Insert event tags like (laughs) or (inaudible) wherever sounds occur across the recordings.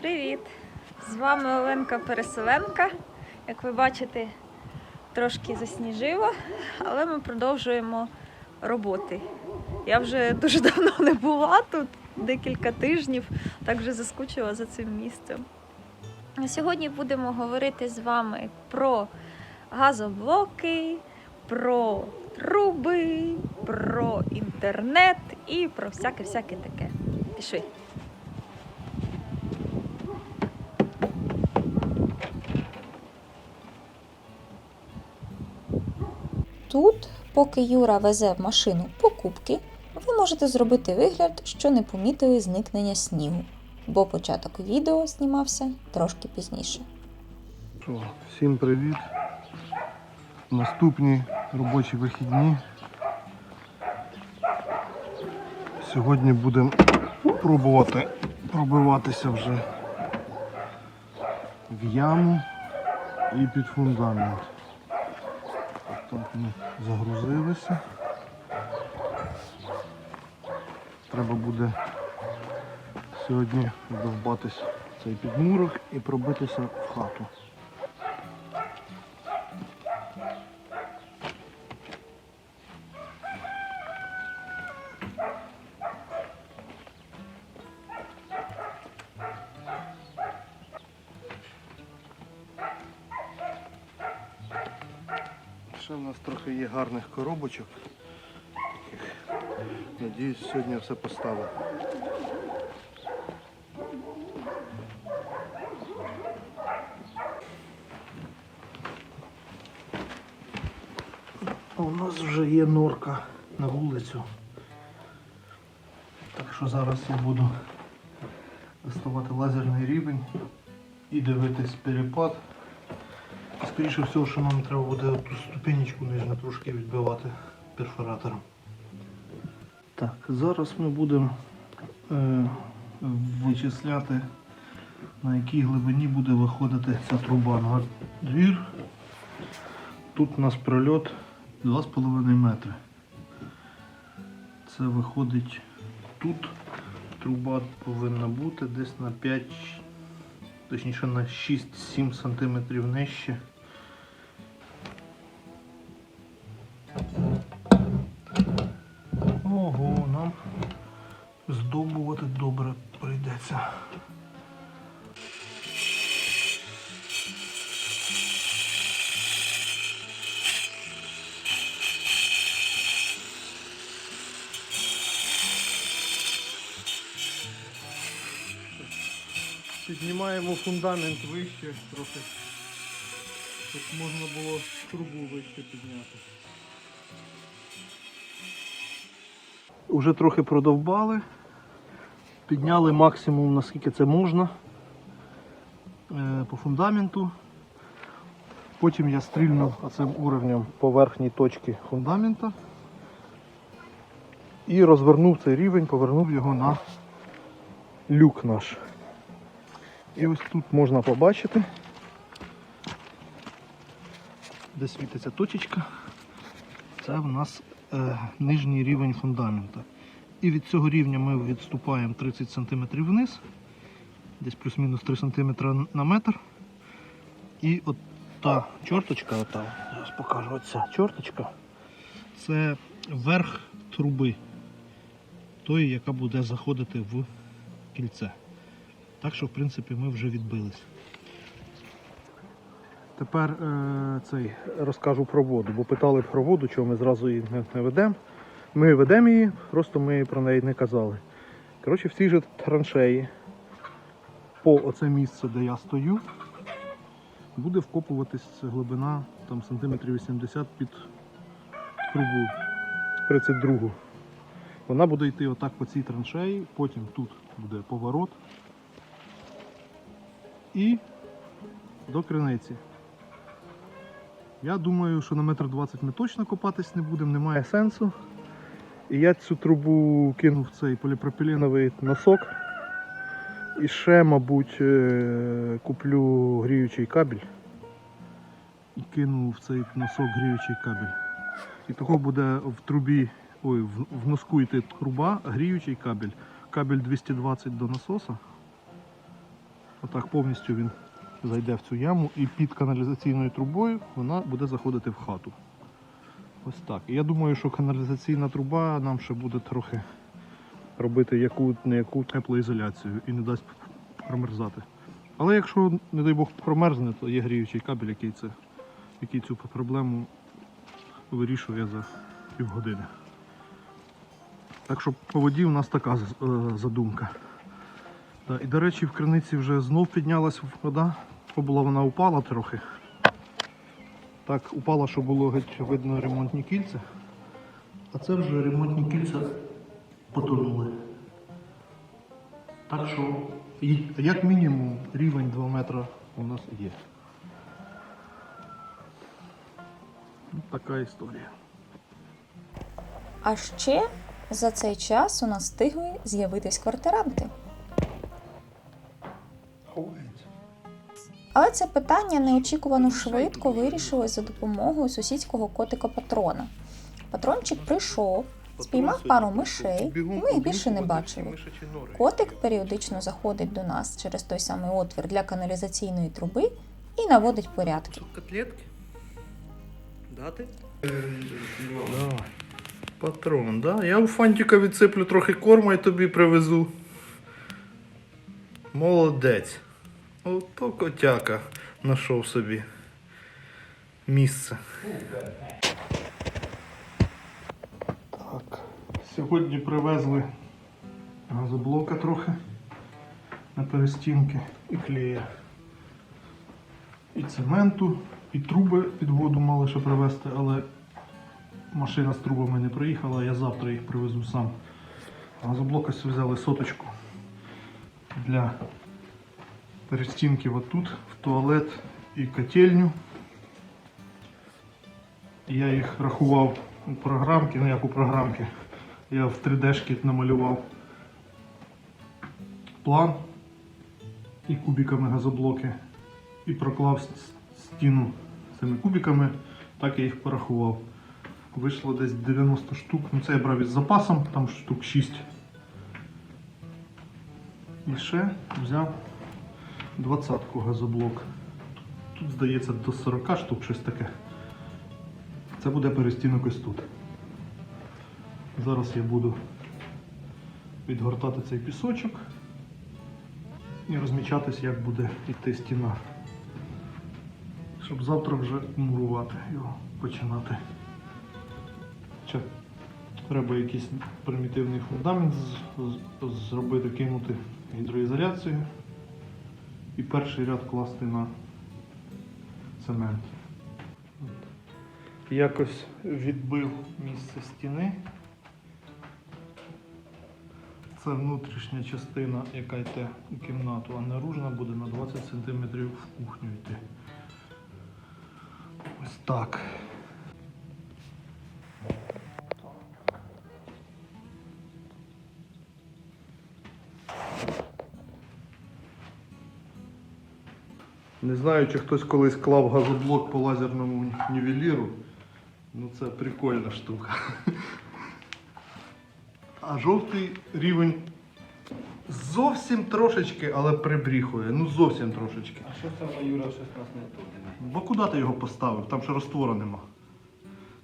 Привіт! З вами Оленка Переселенка. Як ви бачите, трошки засніжило, але ми продовжуємо роботи. Я вже дуже (laughs) давно не була тут, декілька тижнів, так вже заскучила за цим місцем. Сьогодні будемо говорити з вами про газоблоки, про труби, про інтернет і про всяке-всяке таке. Пішли. Тут, поки Юра везе в машину покупки, ви можете зробити вигляд, що не помітили зникнення снігу, бо початок відео знімався трошки пізніше. Всім привіт. Наступні робочі вихідні. Сьогодні будемо пробувати пробиватися вже в яму і під фундамент. Так ми загрузилися. Треба буде сьогодні довбатись цей підмурок і пробитися в хату. Ще в нас трохи є гарних коробочок. Надіюсь, сьогодні все поставив. У нас вже є норка на вулицю. Так що зараз я буду доставати лазерний рівень і дивитись перепад. Скоріше всього, що нам треба буде ту ступенечку нижню трошки відбивати перфоратором. Так, зараз ми будемо е, вичисляти, на якій глибині буде виходити ця труба на двір. Тут у нас прольот 2,5 метри. Це виходить тут. Труба повинна бути десь на 5, точніше на 6-7 см нижче. Піднімаємо фундамент вище трохи, щоб можна було трубу вище підняти. Уже трохи продовбали, підняли максимум, наскільки це можна е, по фундаменту. Потім я стрільнув оцим уровнем по верхній точці фундамента і розвернув цей рівень, повернув його на люк наш. І ось тут можна побачити, де світиться точечка. Це в нас е, нижній рівень фундамента. І від цього рівня ми відступаємо 30 см вниз, десь плюс-мінус 3 см на метр. І от та чорточка, ота, зараз покажу, оця чорточка, це верх труби, тої, яка буде заходити в кільце. Так що, в принципі, ми вже відбились. Тепер е, цей розкажу про воду, бо питали про воду, чого ми зразу її не, не ведемо. Ми ведемо її, просто ми про неї не казали. Коротше, в цій же траншеї по оце місце, де я стою, буде вкопуватись глибина там, сантиметрів 80 під трубу 32. Вона буде йти отак по цій траншеї, потім тут буде поворот і до криниці. Я думаю, що на метр двадцять ми точно копатись не будемо, немає сенсу. І я цю трубу кинув в цей поліпропіленовий носок. І ще, мабуть, е, куплю гріючий кабель. І кину в цей носок гріючий кабель. І того буде в трубі ой, в носку йти труба, гріючий кабель. Кабель 220 до насоса. Отак повністю він зайде в цю яму і під каналізаційною трубою вона буде заходити в хату. Ось так. Я думаю, що каналізаційна труба нам ще буде трохи робити яку не яку теплоізоляцію і не дасть промерзати. Але якщо, не дай Бог, промерзне, то є гріючий кабель, який, це, який цю проблему вирішує за півгодини. Так що по воді у нас така е, задумка. Та, і, до речі, в криниці вже знов піднялась вода, була вона упала трохи. Так, упала, що було геть видно ремонтні кільця. А це вже ремонтні кільця потонули. Так що, як мінімум, рівень 2 метра у нас є. Ну, Така історія. А ще за цей час у нас встигли з'явитись квартиранти. Ховається. Але це питання неочікувано швидко вирішили за допомогою сусідського котика патрона. Патрончик прийшов, спіймав пару мишей, і ми їх більше не бачили. Котик періодично заходить до нас через той самий отвір для каналізаційної труби і наводить порядки. Котлетки? Дати? Патрон, да? Я у фантика відсиплю трохи корму і тобі привезу. Молодець. Ото котяка знайшов собі місце. Так. Сьогодні привезли газоблока трохи на перестінки і клея. І цементу, і труби під воду мали ще привезти, але машина з трубами не приїхала, я завтра їх привезу сам. Газоблока взяли соточку для перестінків отут, в туалет і котельню. Я їх рахував у програмки, ну як у програмки. Я в 3D-шки намалював план і кубиками газоблоки і проклав стіну цими кубиками, так я їх порахував. Вийшло десь 90 штук. Ну це я брав із запасом, там штук 6. І ще взяв 20-ку газоблок. Тут, здається, до 40 штук щось таке. Це буде перестінок ось тут. Зараз я буду відгортати цей пісочок і розмічатись, як буде йти стіна. Щоб завтра вже мурувати його починати. Ще треба якийсь примітивний фундамент зробити, кинути гідроізоляцію і перший ряд класти на цемент. Якось відбив місце стіни. Це внутрішня частина, яка йде у кімнату, а наружна буде на 20 см в кухню йти. Ось так. Не знаю, чи хтось колись клав газоблок по лазерному нівеліру. Ну це прикольна штука. А жовтий рівень зовсім трошечки, але прибріхує. Ну зовсім трошечки. А що це Юра щось нас не туди? Бо куди ти його поставив? Там ще розтвору нема.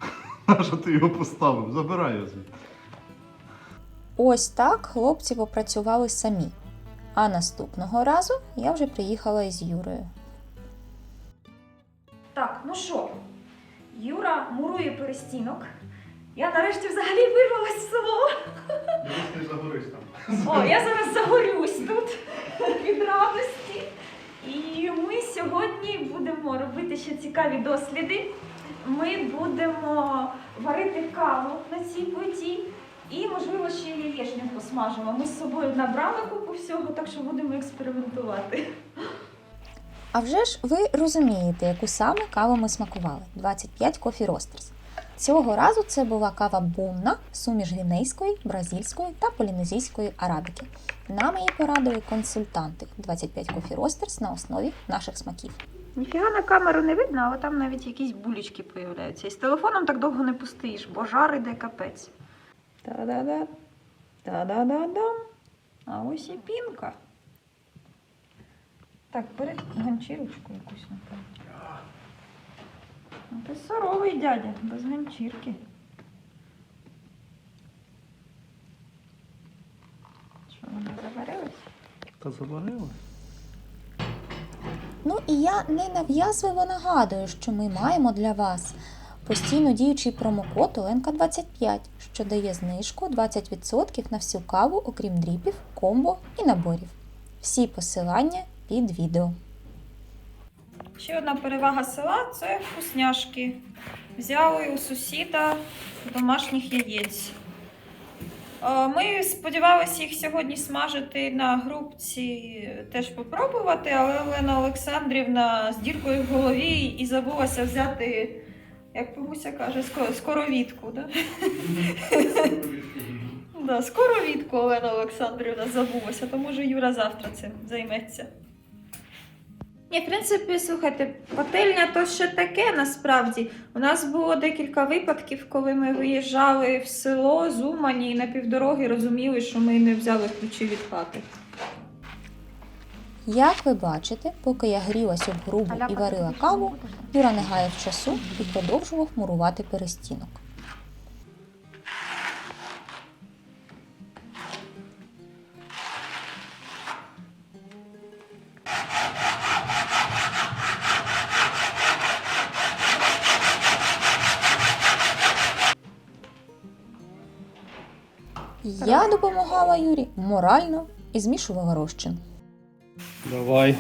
(laughs) А що ти його поставив? Забирай його звідти. Ось так хлопці попрацювали самі. А наступного разу я вже приїхала із Юрою. Так, ну що, Юра мурує перестінок. Я нарешті взагалі вирвалась в село. Дивись, не загорись там. О, я зараз загорюсь тут від радості. І ми сьогодні будемо робити ще цікаві досліди. Ми будемо варити каву на цій плиті і, можливо, ще яєчню посмажимо. Ми з собою набрали купу всього, так що будемо експериментувати. А вже ж ви розумієте, яку саме каву ми смакували 25 Coffee Roasters. Цього разу це була кава бунна, суміш гвінейської, бразильської та полінезійської арабіки. Нам її порадили консультанти 25 Coffee Roasters на основі наших смаків. Ніфіга на камеру не видно, але там навіть якісь булічки появляються. І з телефоном так довго не пустиш, бо жар іде капець. Та-да-да. Та-да-да-дам. А ось і пінка. Так, бери ганчірочку якусь, напевно. Ну, ти суровий дядя, без ганчірки. Що, вона заварилась? Та заварили. Ну і я ненав'язливо нагадую, що ми маємо для вас постійно діючий промокод Оленка25, що дає знижку 20% на всю каву, окрім дріпів, комбо і наборів. Всі посилання під відео. Ще одна перевага села це вкусняшки. Взяли у сусіда домашніх яєць. Е, Ми сподівалися їх сьогодні смажити на грубці, теж попробувати, але Олена Олександрівна з діркою в голові і забулася взяти, як бабуся каже, ско- скоровідку. Да? Да, скоровідку Олена Олександрівна забулася, то може Юра завтра цим займеться. Ні, в принципі, слухайте, пательня то ще таке насправді. У нас було декілька випадків, коли ми виїжджали в село з Умані і на півдороги розуміли, що ми не взяли ключі від хати. Як ви бачите, поки я грілась об грубу і варила каву, Юра не гаяв часу і продовжував мурувати перестінок. Допомагала Юрі морально і змішувала розчин. Давай.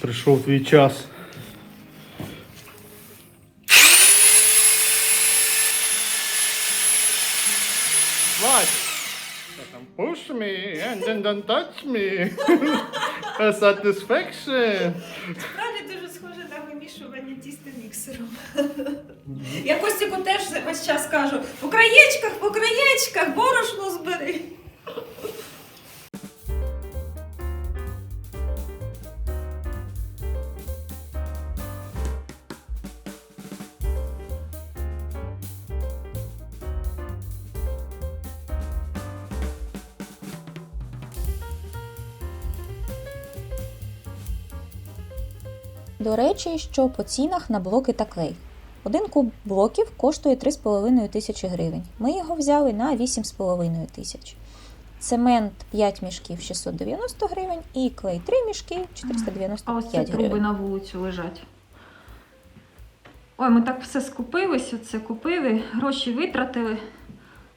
Прийшов твій час. Push me and then don't touch me. A satisfaction. Справді дуже схоже на вимішування тіста міксером. Я Костіку теж весь час кажу: по краєчках, по краєчках, борошно збери. До речі, що по цінах на блоки та клей. Один куб блоків коштує 3,5 тисячі гривень. Ми його взяли на 8,5 тисяч. Цемент 5 мішків 690 гривень і клей 3 мішки А ось ці 495 труби на вулицю лежать. Ой, ми так все скупились, оце купили, гроші витратили,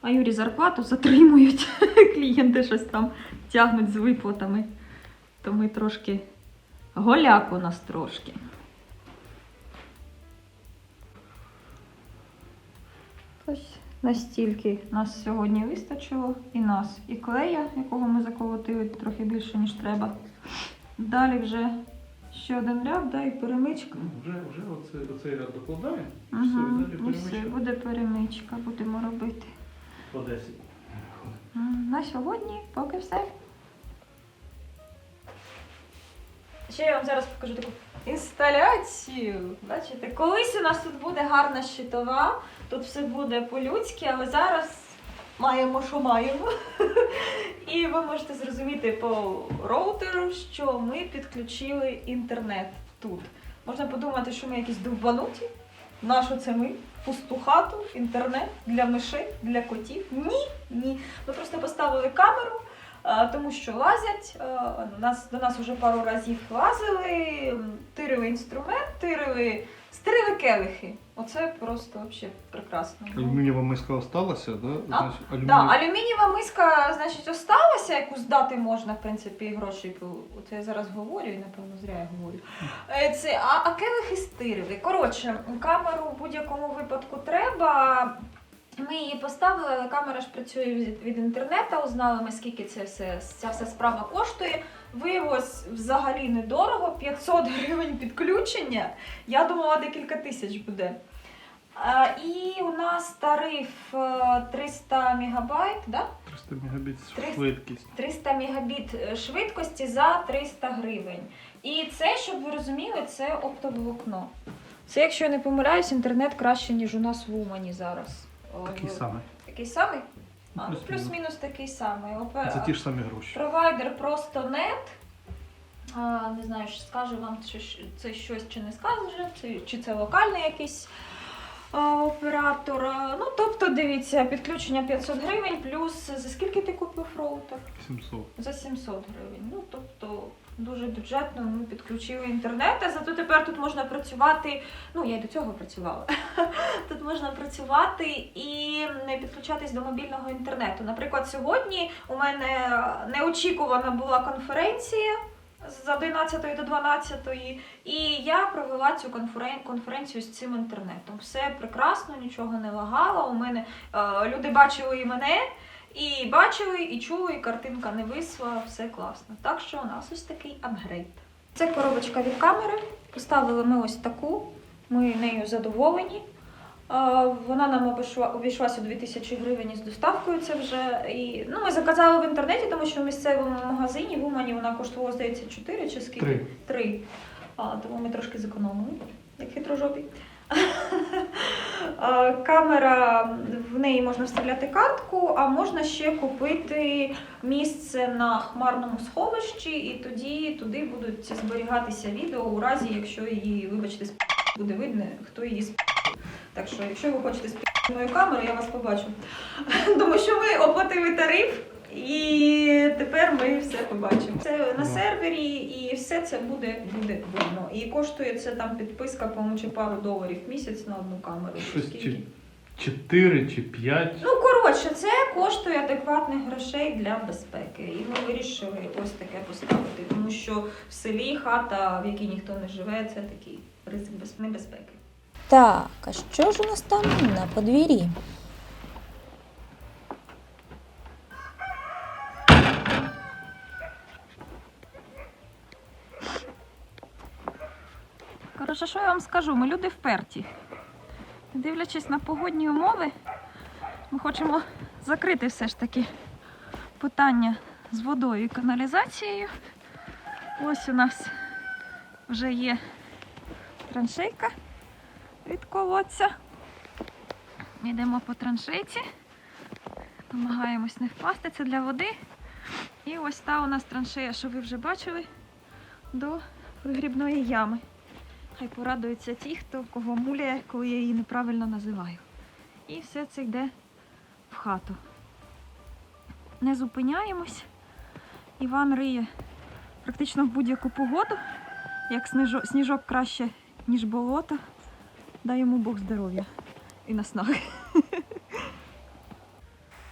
а Юрі зарплату затримують. (laughs) Клієнти щось там тягнуть з виплатами. То ми трошки голяк у нас трошки. Ось настільки нас сьогодні вистачило і нас, і клея, якого ми заколотили трохи більше, ніж треба. Далі вже ще один ряд, да, і перемичка. Вже, вже оце, оцей ряд докладаємо. Ага, і все, буде перемичка, будемо робити. По 10. На сьогодні поки все. Ще я вам зараз покажу таку інсталяцію. Бачите, колись у нас тут буде гарна щитова, тут все буде по-людськи, але зараз маємо, що маємо. (laughs) І ви можете зрозуміти по роутеру, що ми підключили інтернет тут. Можна подумати, що ми якісь довбануті. Нащо це ми? Пусту хату, інтернет для мишей, для котів. Ні, ні. Ми просто поставили камеру, тому що лазять. а, Нас, до нас вже пару разів лазили, тирили інструмент, тирили, стирили келихи. Оце просто взагалі прекрасно. Алюмінієва миска осталася, да? А? Значить. Да, алюмінієва миска, значить, осталася, яку здати можна, в принципі, гроші. Оце я зараз говорю, і напевно зря я говорю. Е, Це, а, а келихи стирили. Коротше, камеру в будь-якому випадку треба. Ми її поставили, але камера ж працює від, від інтернету. Узнали ми, скільки це все, ця вся справа коштує. Виявилось взагалі недорого, 500 гривень підключення. Я думала, декілька тисяч буде. А, і у нас тариф е, 300 мегабайт, да? 300 мегабіт 300. швидкість. 300 мегабіт е, швидкості за 300 гривень. І це, щоб ви розуміли, це оптоволокно. Це, якщо я не помиляюсь, інтернет краще, ніж у нас в Умані зараз. Такий самий. Такий самий? А, ну, плюс-мінус. такий самий. Опе- Це ті ж самі гроші. Провайдер просто нет. А, не знаю, чи скаже вам чи це щось чи не скаже, це- чи це локальний якийсь а, оператор. Ну, тобто, дивіться, підключення 500 гривень, плюс за скільки ти купив роутер? 700. За 700 гривень. Ну, тобто, дуже бюджетно ми підключили інтернет, а зато тепер тут можна працювати. Ну, я й до цього працювала. (laughs) Тут можна працювати і не підключатись до мобільного інтернету. Наприклад, сьогодні у мене неочікувана була конференція з 11 до 12, і я провела цю конферен- конференцію з цим інтернетом. Все прекрасно, нічого не лагало. У мене е, люди бачили і мене. І бачили, і чули, і картинка не висла, все класно. Так що у нас ось такий апгрейд. Це коробочка від камери. Поставили ми ось таку, ми нею задоволені. Вона нам обійшла, обійшлася у 2000 гривень із доставкою. Це вже і ну ми заказали в інтернеті, тому що в місцевому магазині в Умані вона коштувала, здається, 4 чи скільки? Три. Три. А, тому ми трошки зекономили, як хитрожопі. Камера, в неї можна вставляти картку, а можна ще купити місце на хмарному сховищі, і тоді туди будуть зберігатися відео у разі, якщо її, вибачте, сп... буде видно, хто її сп... Так що, якщо ви хочете сп... мою камеру, я вас побачу. Тому що ми оплатили тариф. І тепер ми все побачимо. Це на Ну. сервері, і все це буде, буде видно. І коштує це там підписка, по-моєму, чи пару доларів в місяць на одну камеру. Щось чи 4 чи 5. Ну, коротше, це коштує адекватних грошей для безпеки. І ми вирішили ось таке поставити, тому що в селі хата, в якій ніхто не живе, це такий ризик без- небезпеки. Так, а що ж у нас там на подвір'ї? Коротше, що я вам скажу? Ми люди вперті. Дивлячись на погодні умови, ми хочемо закрити все ж таки питання з водою і каналізацією. Ось у нас вже є траншейка від колодця. Йдемо по траншейці, намагаємось не впасти, це для води. І ось та у нас траншея, що ви вже бачили, до вигрібної ями. Хай порадуються ті, хто кого муляє, коли я її неправильно називаю. І все це йде в хату. Не зупиняємось. Іван риє практично в будь-яку погоду. Як сніжок, сніжок краще, ніж болото. Дай йому Бог здоров'я і наснаги. (laughs)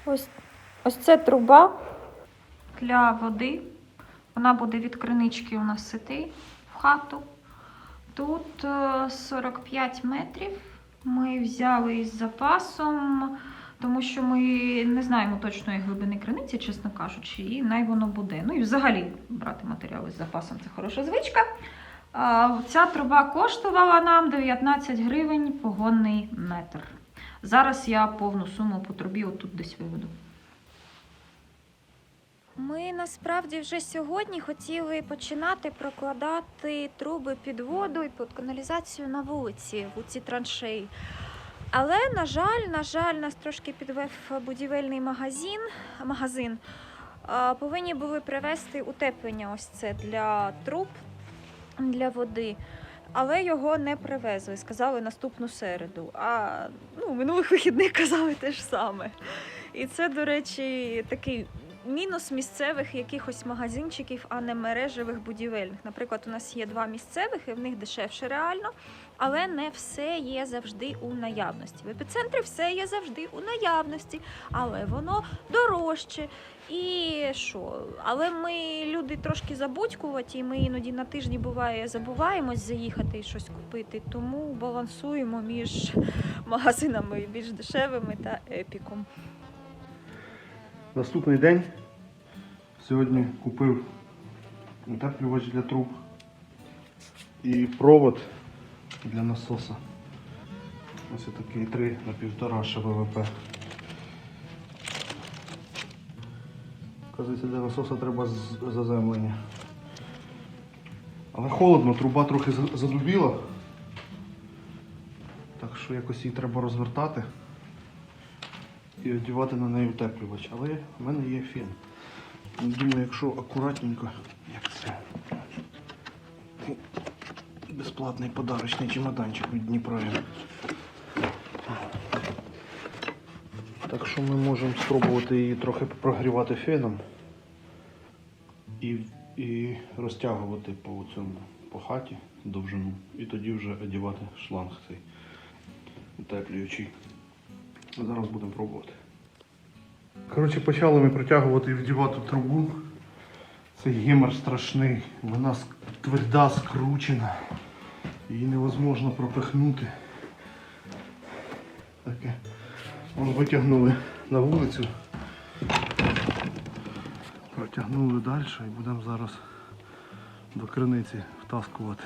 Ось, ось це труба для води. Вона буде від кринички у нас сити в хату. Тут е, 45 метрів. Ми взяли із запасом, тому що ми не знаємо точної глибини криниці, чесно кажучи, і най воно буде. Ну і взагалі брати матеріали з запасом це хороша звичка. Ця труба коштувала нам 19 гривень погонний метр. Зараз я повну суму по трубі отут десь виведу. Ми насправді вже сьогодні хотіли починати прокладати труби під воду і під каналізацію на вулиці у ці траншеї. Але, на жаль, на жаль, нас трошки підвев будівельний магазин. магазин. Повинні були привезти утеплення ось це для труб для води. Але його не привезли, сказали наступну середу. А ну, минулих вихідних казали те ж саме. І це, до речі, такий мінус місцевих якихось магазинчиків, а не мережевих будівельних. Наприклад, у нас є два місцевих, і в них дешевше реально, але не все є завжди у наявності. В епіцентрі все є завжди у наявності, але воно дорожче. І що? Але ми люди трошки забудькуваті, і ми іноді на тижні буває забуваємось заїхати і щось купити, тому балансуємо між (laughs) магазинами більш дешевими та епіком. Наступний день. Сьогодні купив утеплювач для труб і провод для насоса. Ось такий 3 на 1,5 ШВВП. Оказується, для насоса треба заземлення. Але холодно, труба трохи задубіла. Так що якось її треба розвертати. І одягати на неї утеплювач. Але в мене є фен. Думаю, якщо акуратненько, як це. Безплатний подарочний чемоданчик від Дніпра. Так що ми можемо спробувати її трохи прогрівати феном і, і розтягувати по цьому по хаті довжину. І тоді вже одягати шланг цей утеплюючий. Зараз будемо пробувати. Коротше, почали ми протягувати і вдівати трубу. Цей гемор страшний. Вона тверда, скручена. Її невозможно пропихнути. Таке. Вон витягнули на вулицю. Протягнули далі і будемо зараз до криниці втаскувати.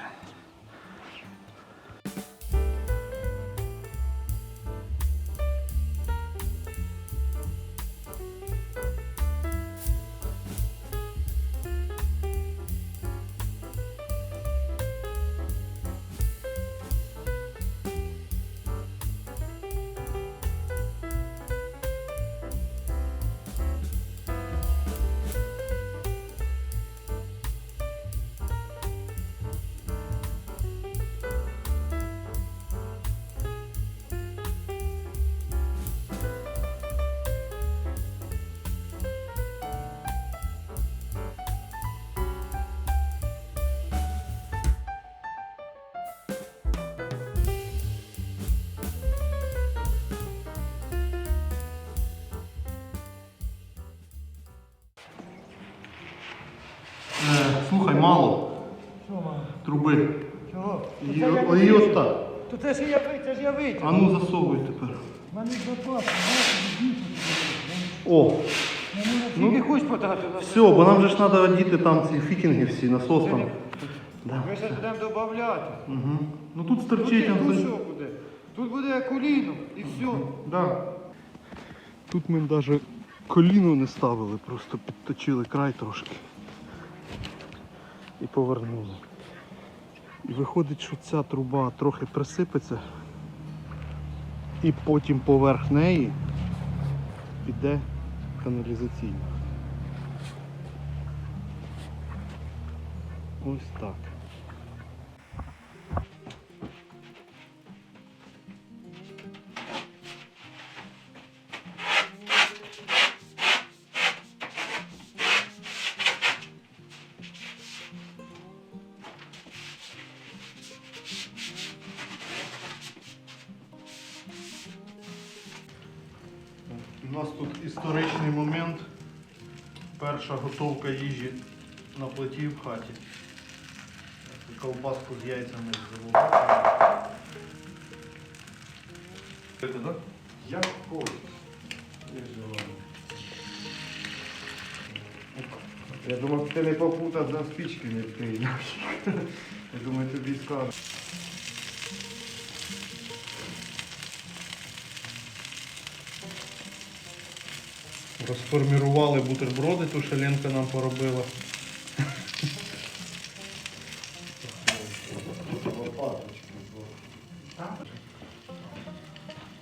Е, слухай, мало. Труби. Чого? Її, о, її ось так. То це ж я витяг, це ж я витяг. А ну засовуй тепер. У мене запас, О, ну, тільки хоч потратив на все, бо нам же ж треба одіти там ці фітінги всі, насос там. Да. Ми ще будемо додати. Угу. Ну тут Тут, стерчить. тут он, що буде? Тут буде коліно і все. Да. Тут ми навіть коліно не ставили, просто підточили край трошки. І повернули. І виходить, що ця труба трохи присипеться, і потім поверх неї піде каналізаційна. Ось так. Перша готовка їжі на плиті в хаті. Колбаску з яйцями так? Як хочеш. Я думав, ти не попутав за спички не вкинув. Я думаю, тобі скажу. Розформірували бутерброди, ту шаленка нам поробила.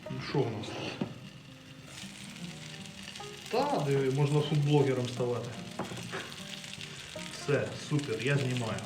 Ну що у нас тут? Та, диви, можна фудблогером ставати. Все, супер, я знімаю.